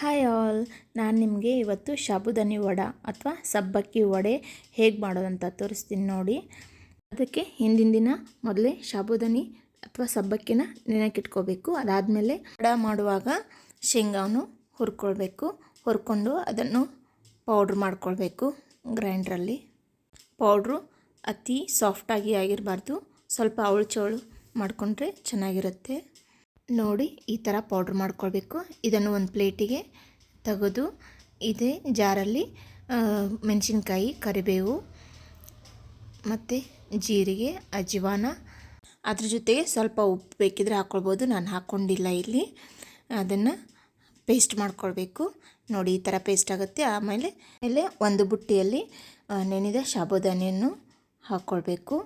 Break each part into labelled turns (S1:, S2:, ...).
S1: Hi all. ನಾನು ನಿಮಗೆ ಇವತ್ತು ಸಾಬುದಾನಿ ವಡ ಅಥವಾ ಸಬ್ಬಕ್ಕಿ ವಡೆ ಹೇಗೆ ಮಾಡೋದಂತ ತೋರಿಸ್ತೀನಿ ನೋಡಿ. ಅದಕ್ಕೆ ಹಿಂದಿನ ದಿನ ಮೊದಲೇ ಸಾಬುದಾನಿ ಅಥವಾ ಸಬ್ಬಕ್ಕಿನ ನೆನಕಿಟ್ಕೋಬೇಕು ಅದಾದಮೇಲೆ ವಡ ಮಾಡುವಾಗ ಶೇಂಗಾವನ್ನು ಹುರ್ಕೊಳ್ಬೇಕು. ಹುರ್ಕೊಂಡು ಅದನ್ನು ಪೌಡ್ರ್ ಮಾಡ್ಕೊಳ್ಬೇಕು ಗ್ರೈಂಡ್ರಲ್ಲಿ. ಪೌಡ್ರು ಅತಿ ಸಾಫ್ಟಾಗಿ ಆಗಿರಬಾರ್ದು. ಸ್ವಲ್ಪ ಅವಳು ಚೌಳು ಮಾಡಿಕೊಂಡ್ರೆ ಚೆನ್ನಾಗಿರುತ್ತೆ. ನೋಡಿ ಈ ಥರ ಪೌಡ್ರ್ ಮಾಡ್ಕೊಳ್ಬೇಕು. ಇದನ್ನು ಒಂದು ಪ್ಲೇಟಿಗೆ ತೆಗೆದು ಇದೇ ಜಾರಲ್ಲಿ ಮೆಣಸಿನ್ಕಾಯಿ, ಕರಿಬೇವು ಮತ್ತು ಜೀರಿಗೆ ಅಜ್ವಾನ ಅದ್ರ ಜೊತೆಗೆ ಸ್ವಲ್ಪ ಉಪ್ಪು ಬೇಕಿದ್ರೆ ಹಾಕ್ಕೊಳ್ಬೋದು ನಾನು ಹಾಕ್ಕೊಂಡಿಲ್ಲ ಇಲ್ಲಿ. ಅದನ್ನು ಪೇಸ್ಟ್ ಮಾಡ್ಕೊಳ್ಬೇಕು. ನೋಡಿ ಈ ಥರ ಪೇಸ್ಟ್ ಆಗುತ್ತೆ. ಆಮೇಲೆ ಮೇಲೆ ಒಂದು ಬುಟ್ಟಿಯಲ್ಲಿ ನೆನೆದ ಸಾಬುದಾನಿಯನ್ನು ಹಾಕ್ಕೊಳ್ಬೇಕು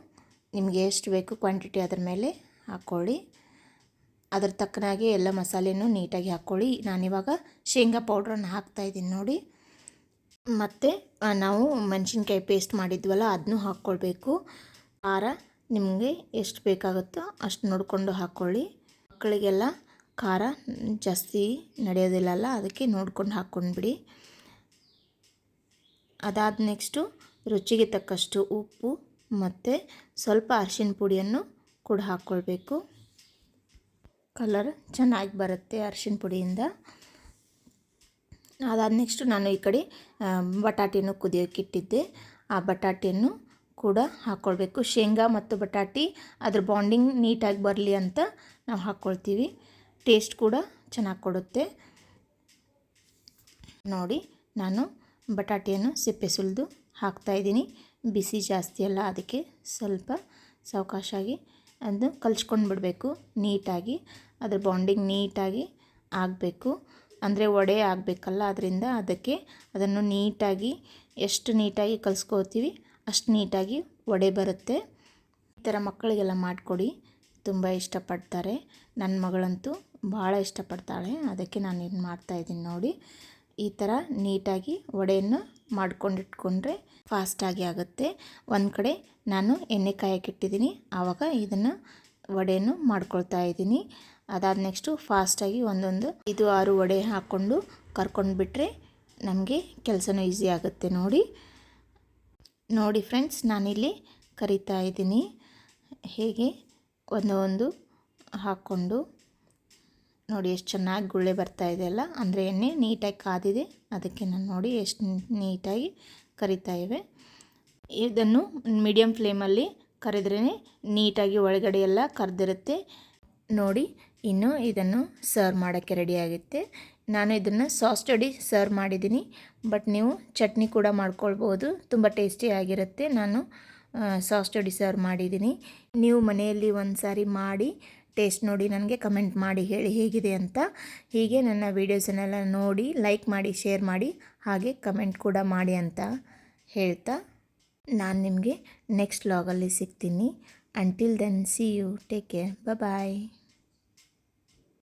S1: ನಿಮಗೆ ಎಷ್ಟು ಬೇಕು ಕ್ವಾಂಟಿಟಿ ಅದರ ಮೇಲೆ ಹಾಕ್ಕೊಳ್ಳಿ ಅದ್ರ ತಕ್ಕನಾಗೆ ಎಲ್ಲ ಮಸಾಲೆನೂ ನೀಟಾಗಿ ಹಾಕ್ಕೊಳ್ಳಿ. ನಾನಿವಾಗ ಶೇಂಗಾ ಪೌಡ್ರನ್ನು ಹಾಕ್ತಾಯಿದ್ದೀನಿ ನೋಡಿ. ಮತ್ತು ನಾವು ಮೆಣಸಿನ್ಕಾಯಿ ಪೇಸ್ಟ್ ಮಾಡಿದ್ವಲ್ಲ ಅದನ್ನೂ ಹಾಕ್ಕೊಳ್ಬೇಕು. ಖಾರ ನಿಮಗೆ ಎಷ್ಟು ಬೇಕಾಗುತ್ತೋ ಅಷ್ಟು ನೋಡಿಕೊಂಡು ಹಾಕ್ಕೊಳ್ಳಿ. ಮಕ್ಕಳಿಗೆಲ್ಲ ಖಾರ ಜಾಸ್ತಿ ನಡೆಯೋದಿಲ್ಲಲ್ಲ, ಅದಕ್ಕೆ ನೋಡ್ಕೊಂಡು ಹಾಕ್ಕೊಂಡ್ಬಿಡಿ. ಅದಾದ ನೆಕ್ಸ್ಟು ರುಚಿಗೆ ತಕ್ಕಷ್ಟು ಉಪ್ಪು, ಮತ್ತು ಸ್ವಲ್ಪ ಅರಿಶಿನ ಪುಡಿಯನ್ನು ಕೂಡ ಹಾಕ್ಕೊಳ್ಬೇಕು. ಕಲರ್ ಚೆನ್ನಾಗಿ ಬರುತ್ತೆ ಅರ್ಶಿಣ ಪುಡಿಯಿಂದ. ಅದಾದ ನೆಕ್ಸ್ಟು ನಾನು ಈ ಕಡೆ ಬಟಾಟೆಯನ್ನು ಕುದಿಯೋಕೆ ಇಟ್ಟಿದ್ದೆ. ಆ ಬಟಾಟಿಯನ್ನು ಕೂಡ ಹಾಕ್ಕೊಳ್ಬೇಕು ಶೇಂಗಾ ಮತ್ತು ಬಟಾಟಿ ಅದ್ರ ಬಾಂಡಿಂಗ್ ನೀಟಾಗಿ ಬರಲಿ ಅಂತ ನಾವು ಹಾಕ್ಕೊಳ್ತೀವಿ ಟೇಸ್ಟ್ ಕೂಡ ಚೆನ್ನಾಗಿ ಕೊಡುತ್ತೆ. ನೋಡಿ, ನಾನು ಬಟಾಟಿಯನ್ನು ಸಿಪ್ಪೆ ಸುಲಿದು ಹಾಕ್ತಾಯಿದ್ದೀನಿ ಬಿಸಿ ಜಾಸ್ತಿ ಅಲ್ಲ, ಅದಕ್ಕೆ ಸ್ವಲ್ಪ ಸಾವಕಾಶಾಗಿ ಅದು ಕಲ್ಸ್ಕೊಂಡು ಬಿಡಬೇಕು. ನೀಟಾಗಿ, ಅದ್ರ ಬಾಂಡಿಂಗ್ ನೀಟಾಗಿ ಆಗಬೇಕು. ಅಂದರೆ ಒಡೆ ಆಗಬೇಕಲ್ಲ, ಅದರಿಂದ ಅದಕ್ಕೆ ಅದನ್ನು ನೀಟಾಗಿ, ಎಷ್ಟು ನೀಟಾಗಿ ಕಲಿಸ್ಕೋತೀವಿ ಅಷ್ಟು ನೀಟಾಗಿ ಒಡೆ ಬರುತ್ತೆ. ಈ ಥರ ಮಕ್ಕಳಿಗೆಲ್ಲ ಮಾಡಿಕೊಡಿ. ತುಂಬ ಇಷ್ಟಪಡ್ತಾರೆ. ನನ್ನ ಮಗಳಂತೂ ಭಾಳ ಇಷ್ಟಪಡ್ತಾಳೆ. ಅದಕ್ಕೆ ನಾನು ಇದು ಮಾಡ್ತಾಯಿದ್ದೀನಿ ನೋಡಿ. ಈ ಥರ ನೀಟಾಗಿ ವಡೆಯನ್ನು ಮಾಡ್ಕೊಂಡಿಟ್ಕೊಂಡ್ರೆ ಫಾಸ್ಟಾಗಿ ಆಗುತ್ತೆ. ಒಂದು ಕಡೆ ನಾನು ಎಣ್ಣೆ ಕಾಯಕ್ಕಿಟ್ಟಿದ್ದೀನಿ ಆವಾಗ ಇದನ್ನು ವಡೆಯನ್ನು ಮಾಡ್ಕೊಳ್ತಾ ಇದ್ದೀನಿ. ಅದಾದ ನೆಕ್ಸ್ಟು ಫಾಸ್ಟಾಗಿ ಒಂದೊಂದು ಇದು ಆರು ವಡೆ ಹಾಕ್ಕೊಂಡು ಕರ್ಕೊಂಡು ಬಿಟ್ಟರೆ ನಮಗೆ ಕೆಲಸನೂ ಈಸಿ ಆಗುತ್ತೆ ನೋಡಿ. ನೋಡಿ ಫ್ರೆಂಡ್ಸ್, ನಾನಿಲ್ಲಿ ಕರಿತಾ ಇದ್ದೀನಿ. ಹೇಗೆ? ಒಂದೊಂದು ಒಂದು ಹಾಕ್ಕೊಂಡು ನೋಡಿ ಎಷ್ಟು ಚೆನ್ನಾಗಿ ಗುಳ್ಳೆ ಬರ್ತಾ ಇದೆ ಅಲ್ಲ? ಅಂದರೆ ಎಣ್ಣೆ ನೀಟಾಗಿ ಕಾದಿದೆ. ಅದಕ್ಕೆ ನಾನು ನೋಡಿ ಎಷ್ಟು ನೀಟಾಗಿ ಕರಿತಾ ಇವೆ. ಇದನ್ನು ಮೀಡಿಯಮ್ ಫ್ಲೇಮಲ್ಲಿ ಕರೆದ್ರೇ ನೀಟಾಗಿ ಒಳಗಡೆ ಎಲ್ಲ ಕರೆದಿರುತ್ತೆ. ನೋಡಿ, ಇನ್ನು ಇದನ್ನು ಸರ್ವ್ ಮಾಡೋಕ್ಕೆ ರೆಡಿಯಾಗುತ್ತೆ ನಾನು ಇದನ್ನು ಸಾಸ್ ಜೊಡಿ ಸರ್ವ್ ಮಾಡಿದ್ದೀನಿ. ಬಟ್ ನೀವು ಚಟ್ನಿ ಕೂಡ ಮಾಡ್ಕೊಳ್ಬೋದು. ತುಂಬ ಟೇಸ್ಟಿಯಾಗಿರುತ್ತೆ ನಾನು ಸಾಸ್ ಜೊಡಿ ಸರ್ವ್ ಮಾಡಿದ್ದೀನಿ. ನೀವು ಮನೆಯಲ್ಲಿ ಒಂದು ಸಾರಿ ಮಾಡಿ ಟೇಸ್ಟ್ ನೋಡಿ ನನಗೆ ಕಮೆಂಟ್ ಮಾಡಿ ಹೇಳಿ ಹೇಗಿದೆ ಅಂತ. ಹೀಗೆ ನನ್ನ ವೀಡಿಯೋಸನ್ನೆಲ್ಲ ನೋಡಿ ಲೈಕ್ ಮಾಡಿ ಶೇರ್ ಮಾಡಿ, ಹಾಗೆ ಕಮೆಂಟ್ ಕೂಡ ಮಾಡಿ ಅಂತ ಹೇಳ್ತಾ ನಾನು ನಿಮಗೆ ನೆಕ್ಸ್ಟ್ ಲಾಗಲ್ಲಿ ಸಿಗ್ತೀನಿ. Until then see you take care bye